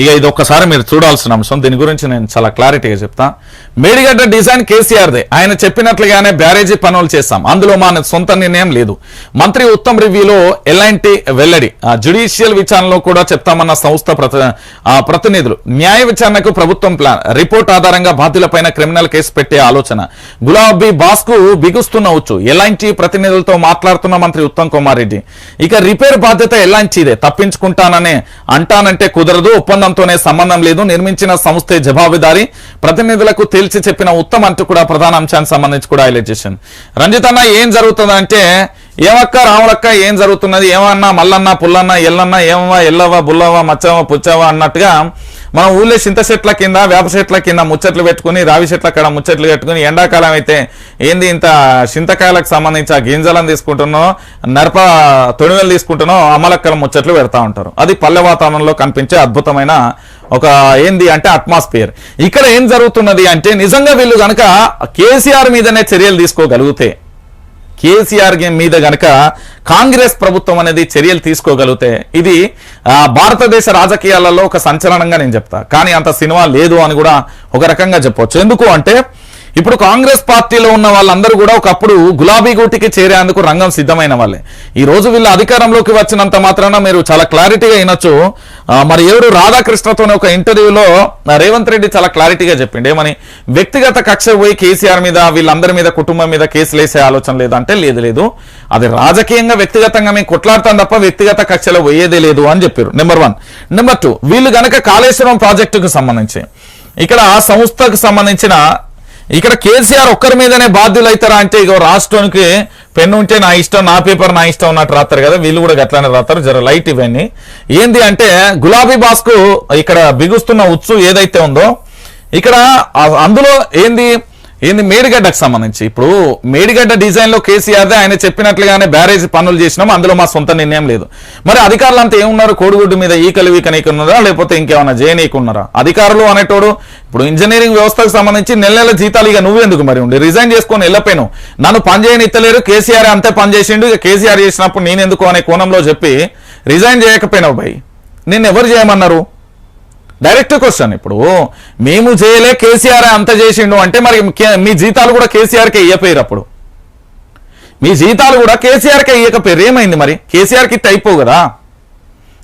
ఇక ఇది ఒక్కసారి మీరు చూడాల్సిన అంశం. దీని గురించి నేను చాలా క్లారిటీగా చెప్తా. మేడిగడ్డ డిజైన్ కేసీఆర్దే. ఆయన చెప్పినట్లుగానే బ్యారేజీ పనులు చేస్తాం. అందులో మా సొంత నిర్ణయం లేదు. మంత్రి ఉత్తమ్ రివ్యూలో ఎలాంటి వెల్లడి? జ్యుడిషియల్ విచారణలో కూడా చెప్తామన్న సంస్థ ప్రతినిధులు. న్యాయ విచారణకు ప్రభుత్వం ప్లాన్. రిపోర్ట్ ఆధారంగా బాధ్యులపైన క్రిమినల్ కేసు పెట్టే ఆలోచన. గులాబీ బాస్కు బిగుస్తున్న ఉచ్చు. ఎలాంటి ప్రతినిధులతో మాట్లాడుతున్న మంత్రి ఉత్తమ్ కుమార్ రెడ్డి? ఇక రిపేర్ బాధ్యత ఎలాంటిదే? తప్పించుకుంటాననే అంటానంటే కుదరదు. ఒప్పందం ప్రభుత్వంతోనే సంబంధం లేదు. నిర్మించిన సంస్థే జవాబుదారి. ప్రతినిధులకు తేల్చి చెప్పిన ఉత్తమ్ అంటూ కూడా ప్రధాన అంశానికి సంబంధించి కూడా హైలైట్ చేసింది రంజిత్ అన్న ఏం జరుగుతుందంటే ఏమక్క రాములక్క ఏం జరుగుతున్నది? ఏమన్నా మల్లన్న పుల్లన్న ఎల్లన్న ఏమవా ఎల్లవ బుల్లవ మచ్చవ పుచ్చవా అన్నట్టుగా మనం ఊళ్ళో చింత చెట్ల కింద వేప చెట్ల కింద ముచ్చట్లు పెట్టుకుని రావి చెట్ల కాడ ముచ్చట్లు పెట్టుకుని ఎండాకాలం అయితే ఏంది ఇంత చింతకాయలకు సంబంధించి ఆ గింజలను తీసుకుంటున్నాం నరప తొడివెలు తీసుకుంటున్నాం అమలక్కల ముచ్చట్లు పెడతా ఉంటారు. అది పల్లె వాతావరణంలో కనిపించే అద్భుతమైన ఒక ఏంది అంటే అట్మాస్ఫియర్. ఇక్కడ ఏం జరుగుతున్నది అంటే నిజంగా వీళ్ళు కనుక కేసీఆర్ మీదనే చర్యలు తీసుకోగలిగితే కేసీఆర్ మీద గనక కాంగ్రెస్ ప్రభుత్వం అనేది చర్యలు తీసుకోగలిగితే ఇది ఆ, భారతదేశ రాజకీయాలలో ఒక సంచలనంగా నేను చెప్తా. కానీ అంత సినిమా లేదు అని కూడా ఒక రకంగా చెప్పొచ్చు. ఎందుకు అంటే ఇప్పుడు కాంగ్రెస్ పార్టీలో ఉన్న వాళ్ళందరూ కూడా ఒకప్పుడు గులాబీ గూటికి చేరేందుకు రంగం సిద్ధమైన వాళ్ళే. ఈ రోజు వీళ్ళు అధికారంలోకి వచ్చినంత మాత్రాన మీరు చాలా క్లారిటీగా వినొచ్చు. మరి ఎవరు రాధాకృష్ణతోనే ఒక ఇంటర్వ్యూలో రేవంత్ రెడ్డి చాలా క్లారిటీగా చెప్పిండు. ఏమని? వ్యక్తిగత కక్ష పోయి కేసీఆర్ మీద వీళ్ళందరి మీద కుటుంబం మీద కేసులు వేసే ఆలోచన లేదంటే లేదు లేదు. అది రాజకీయంగా వ్యక్తిగతంగా మేము కొట్లాడతాం తప్ప వ్యక్తిగత కక్షలో పోయేదే లేదు అని చెప్పారు. నెంబర్ వన్ నెంబర్ టూ వీళ్ళు గనక కాళేశ్వరం ప్రాజెక్టుకు సంబంధించి ఇక్కడ సంస్థకు సంబంధించిన ఇక్కడ కేసీఆర్ ఒక్కరి మీదనే బాధ్యులు అవుతారా అంటే ఇక రాష్ట్రానికి పెన్ను ఉంటే నా ఇష్టం నా పేపర్ నా ఇష్టం ఉన్నట్టు రాస్తారు కదా. వీళ్ళు కూడా గట్లానే రాస్తారు జర లైట్ ఇవన్నీ ఏంది అంటే గులాబీ బాస్కు ఇక్కడ బిగుస్తున్న ఉత్సు ఏదైతే ఉందో ఇక్కడ అందులో ఏంది ఏంది మేడిగడ్డకు సంబంధించి? ఇప్పుడు మేడిగడ్డ డిజైన్లో కేసీఆర్ ఆయన చెప్పినట్లుగానే బ్యారేజ్ పనులు చేసినాం అందులో మా సొంత నిర్ణయం లేదు. మరి అధికారులు అంతా ఏమున్నారు? కోడిగుడ్డు మీద ఈకలు వీకనీకున్నారా లేకపోతే ఇంకేమన్నా జేనీకి ఉన్నారా? అధికారులు అనేటోడు ఇప్పుడు ఇంజనీరింగ్ వ్యవస్థకు సంబంధించి నెల నెల జీతాలు ఇక నువ్వెందుకు మరి ఉండి? రిజైన్ చేసుకొని వెళ్ళపోయాను నన్ను పని చేయని కేసీఆర్ అంతే పని చేసిండు. ఇక కేసీఆర్ చేసినప్పుడు నేనెందుకు అనే కోణంలో చెప్పి రిజైన్ చేయకపోయినావు భయ్ నిన్ను ఎవరు చేయమన్నారు? డైరెక్ట్ క్వశ్చన్ ఇప్పుడు మేము చేయలే కేసీఆర్ అంత చేసిండు అంటే మరి కే- మీ జీతాలు కూడా కేసీఆర్కే ఇయ్యపోయారు అప్పుడు. మీ జీతాలు కూడా కేసీఆర్కే ఇయ్యకపోయారు ఏమైంది మరి? కేసీఆర్కి ఇస్తే అయిపోవు కదా?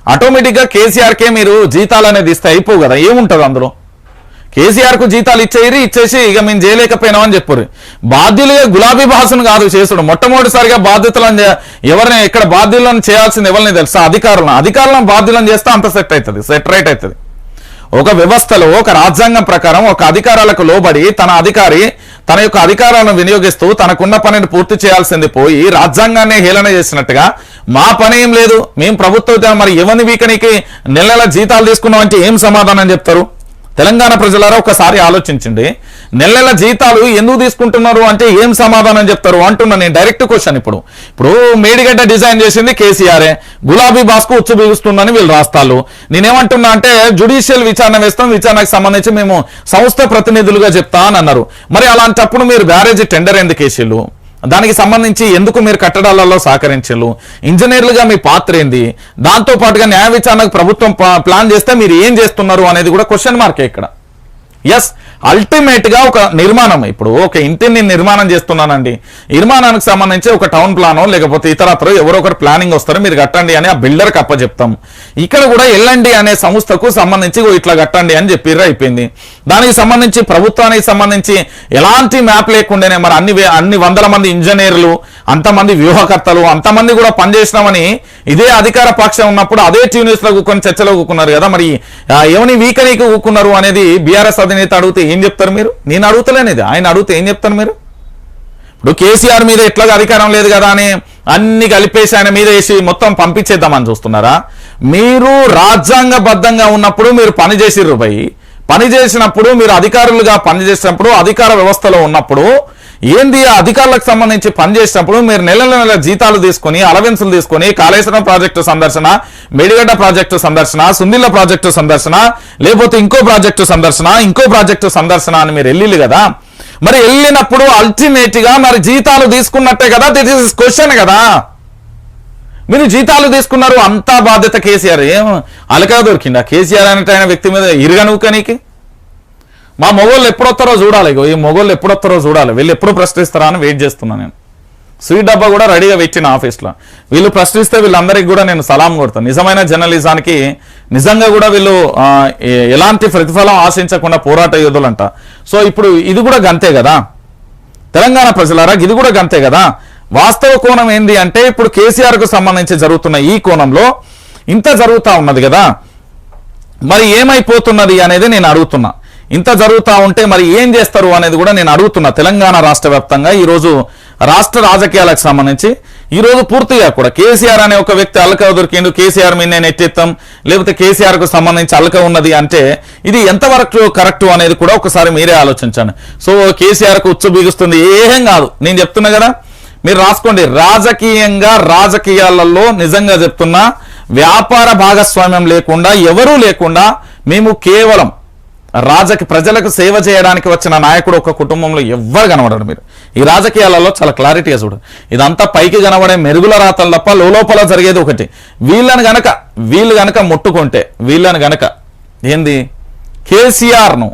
ఆటోమేటిక్గా కేసీఆర్కే మీరు జీతాలు అనేది ఇస్తే అయిపోవు కదా? ఏముంటుంది అందులో? కేసీఆర్కు జీతాలు ఇచ్చేయరు ఇచ్చేసి ఇక మేము చేయలేకపోయినామని చెప్పారు. బాధ్యులుగా గులాబీ భాషను కాదు చేసుడు. మొట్టమొదటిసారిగా బాధ్యతలను ఎవరిని ఇక్కడ బాధ్యులను చేయాల్సింది ఎవరిని తెలుసా? అధికారులను. అధికారులను బాధ్యులను చేస్తే అంత సెట్ అవుతుంది సెట్ రైట్ అవుతుంది. ఒక వ్యవస్థలో ఒక రాజ్యాంగం ప్రకారం ఒక అధికారాలకు లోబడి తన అధికారి తన యొక్క అధికారాలను వినియోగిస్తూ తనకున్న పనిని పూర్తి చేయాల్సింది పోయి రాజ్యాంగాన్ని హేళన చేసినట్టుగా మా పని ఏం లేదు మేము ప్రభుత్వం మరి ఎవరిని వీకనికి నెల నెల జీతాలు తీసుకున్నామంటే ఏం సమాధానం చెప్తారు? తెలంగాణ ప్రజలారా ఒకసారి ఆలోచించండి. నెల నెల జీతాలు ఎందుకు తీసుకుంటున్నారు అంటే ఏం సమాధానం చెప్తారు అంటున్నా నేను డైరెక్ట్ క్వశ్చన్ ఇప్పుడు. ఇప్పుడు మేడిగడ్డ డిజైన్ చేసింది కేసీఆరే. గులాబీ బాస్కు ఉచ్చు బిగుస్తుందని వీళ్ళు రాస్తాలు నేనేమంటున్నా అంటే జుడిషియల్ విచారణ వేస్తాం విచారణకు సంబంధించి మేము సంస్థ ప్రతినిధులుగా చెప్తా అని అన్నారు. మరి అలాంటప్పుడు మీరు బ్యారేజ్ టెండర్ ఎందుకు వేసిళ్ళు? దానికి సంబంధించి ఎందుకు మీరు కట్టడాలలో సహకరించారు? ఇంజనీర్లుగా మీ పాత్ర ఏంది? దాంతో పాటుగా న్యాయ విచారణకు ప్రభుత్వం ప్లాన్ చేస్తే మీరు ఏం చేస్తున్నారు అనేది కూడా క్వశ్చన్ మార్కే ఇక్కడ. ఎస్ అల్టిమేట్గా ఒక నిర్మాణం. ఇప్పుడు ఒక ఇంటిని నిర్మాణం చేస్తున్నానండి. నిర్మాణానికి సంబంధించి ఒక టౌన్ ప్లానో లేకపోతే ఇతరత్ర ఎవరో ఒకరు ప్లానింగ్ వస్తారో. మీరు కట్టండి అని ఆ బిల్డర్కి అప్పచెప్తాం. ఇక్కడ కూడా ఎల్ఎండి అనే సంస్థకు సంబంధించి "ఓ ఇట్లా కట్టండి అని చెప్పిర్రు అయిపోయింది. దానికి సంబంధించి ప్రభుత్వానికి సంబంధించి ఎలాంటి మ్యాప్ లేకుండానే మరి అన్ని అన్ని వందల మంది ఇంజనీర్లు అంతమంది వ్యూహకర్తలు అంతమంది కూడా పనిచేసినామని ఇదే అధికార పక్షం ఉన్నప్పుడు అదే ట్యూనిస్లో కూకొని చర్చలో కూకున్నారు కదా మరి. ఎవని వీకనీకి కూకున్నారు అనేది బీఆర్ఎస్ అధినేత అడిగితే ఏం చెప్తారు మీరు? నేను అడుగుతలేనిది ఆయన అడిగితే ఏం చెప్తారు మీరు? ఇప్పుడు కేసీఆర్ మీద ఎట్లాగా అధికారం లేదు కదా అని అన్ని కలిపేసి ఆయన మీద వేసి మొత్తం పంపించేద్దామని చూస్తున్నారా? మీరు రాజ్యాంగబద్ధంగా ఉన్నప్పుడు మీరు పని చేసిర్రు భయ్ పని చేసినప్పుడు మీరు అధికారులుగా పనిచేసినప్పుడు అధికార వ్యవస్థలో ఉన్నప్పుడు ఏంది అధికారులకు సంబంధించి పనిచేసినప్పుడు మీరు నెల నెల జీతాలు తీసుకొని అలవెన్సులు తీసుకొని కాళేశ్వరం ప్రాజెక్టు సందర్శన మేడిగడ్డ ప్రాజెక్టు సందర్శన సుందిల్ల ప్రాజెక్టు సందర్శన లేకపోతే ఇంకో ప్రాజెక్టు సందర్శన ఇంకో ప్రాజెక్టు సందర్శన అని మీరు వెళ్ళిల్లు కదా? మరి వెళ్ళినప్పుడు అల్టిమేట్గా మరి జీతాలు తీసుకున్నట్టే కదా? దిస్ ఇస్ క్వశ్చన్ కదా? మీరు జీతాలు తీసుకున్నారు అంతా బాధ్యత కేసీఆర్. ఏం? అలకా దొరికిందా? కేసీఆర్ అనేట వ్యక్తి మీద ఇరుగనుక నీకు? మా మొగోళ్ళు ఎప్పుడొస్తారో చూడాలి ఇగో. ఈ మొగోళ్ళు ఎప్పుడొస్తారో చూడాలి. వీళ్ళు ఎప్పుడు ప్రశ్నిస్తారా అని వెయిట్ చేస్తున్నా నేను. స్వీట్ డబ్బా కూడా రెడీగా పెట్టిన ఆఫీస్లో. వీళ్ళు ప్రశ్నిస్తే వీళ్ళందరికీ కూడా నేను సలాం కొడతాను నిజమైన జర్నలిజానికి నిజంగా కూడా వీళ్ళు ఎలాంటి ప్రతిఫలం ఆశించకుండా పోరాట యోధులంట. సో ఇప్పుడు ఇది కూడా గంతే కదా? తెలంగాణ ప్రజలారా ఇది కూడా గంతే కదా? వాస్తవ కోణం ఏంది అంటే ఇప్పుడు కేసీఆర్కు సంబంధించి జరుగుతున్న ఈ కోణంలో ఇంత జరుగుతూ ఉన్నది కదా? మరి ఏమైపోతున్నది అనేది నేను అడుగుతున్నా. ఇంత జరుగుతూ ఉంటే మరి ఏం చేస్తారు అనేది కూడా నేను అడుగుతున్నా తెలంగాణ రాష్ట్ర వ్యాప్తంగా. ఈరోజు రాష్ట్ర రాజకీయాలకు సంబంధించి ఈరోజు పూర్తిగా కూడా కేసీఆర్ అనే ఒక వ్యక్తి అలక దొరికిండు. కేసీఆర్ మీద నేను ఎత్తెత్తాం లేకపోతే కేసీఆర్కు సంబంధించి అలక ఉన్నది అంటే ఇది ఎంతవరకు కరెక్ట్ అనేది కూడా ఒకసారి మీరే ఆలోచించండి. సో కేసీఆర్కు ఉచ్చు బిగుస్తుంది ఏం కాదు. నేను చెప్తున్నా కదా మీరు రాసుకోండి. రాజకీయంగా రాజకీయాలలో నిజంగా చెప్తున్నా వ్యాపార భాగస్వామ్యం లేకుండా ఎవరూ లేకుండా మేము కేవలం రాజకి ప్రజలకు సేవ చేయడానికి వచ్చిన నాయకుడు ఒక కుటుంబంలో ఎవ్వరు కనబడరు మీరు. ఈ రాజకీయాలలో చాలా క్లారిటీగా చూడు. ఇదంతా పైకి కనబడే మెరుగుల రాతలు తప్ప లోపల జరిగేది ఒకటి. వీళ్ళని గనక వీళ్ళు గనక ముట్టుకుంటే వీళ్ళని గనక ఏంది? కేసీఆర్ను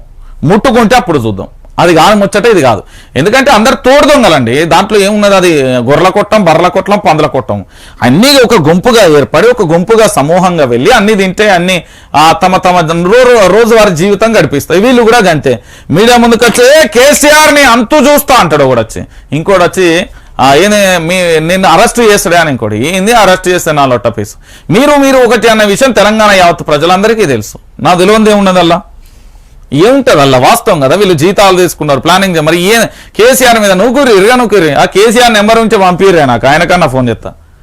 ముట్టుకుంటే అప్పుడు చూద్దాం. అది కాదు ముచ్చట ఇది కాదు. ఎందుకంటే అందరు తోడు దొంగలండి. దాంట్లో ఏమున్నది? అది గొర్రెల కొట్టం బర్రెల కొట్టం పందుల కొట్టం. అన్నీ ఒక గుంపుగా ఏర్పడి ఒక గుంపుగా సమూహంగా వెళ్ళి అన్ని తింటే అన్ని తమ తమ రో- రోజువారీ జీవితం గడిపిస్తాయి. వీళ్ళు కూడా అంతే మీడియా ముందుకు వచ్చి కేసీఆర్ని అంతు చూస్తా అంటాడు ఒకడు వచ్చి. ఇంకోటి వచ్చి ఆ, మీ నిన్ను అరెస్ట్ చేస్తాడే అని ఇంకోటి ఏంది అరెస్ట్ చేస్తే నా లొట్ట పీసు మీరు మీరు ఒకటి అన్న విషయం తెలంగాణ యావత్ ప్రజలందరికీ తెలుసు. నా తెలియంది ఏమున్నదల్లా? ఏముంటుంది అలా వాస్తవం కదా వీళ్ళు జీతాలు తీసుకున్నారు ప్లానింగ్ మరి ఏ కేసీఆర్ మీద నూకూరి ఇరుగా నూకూరి ఆ కేసీఆర్ నెంబర్ నుంచి పంపిరే నాకు ఆయనకన్నా ఫోన్ చేస్తా.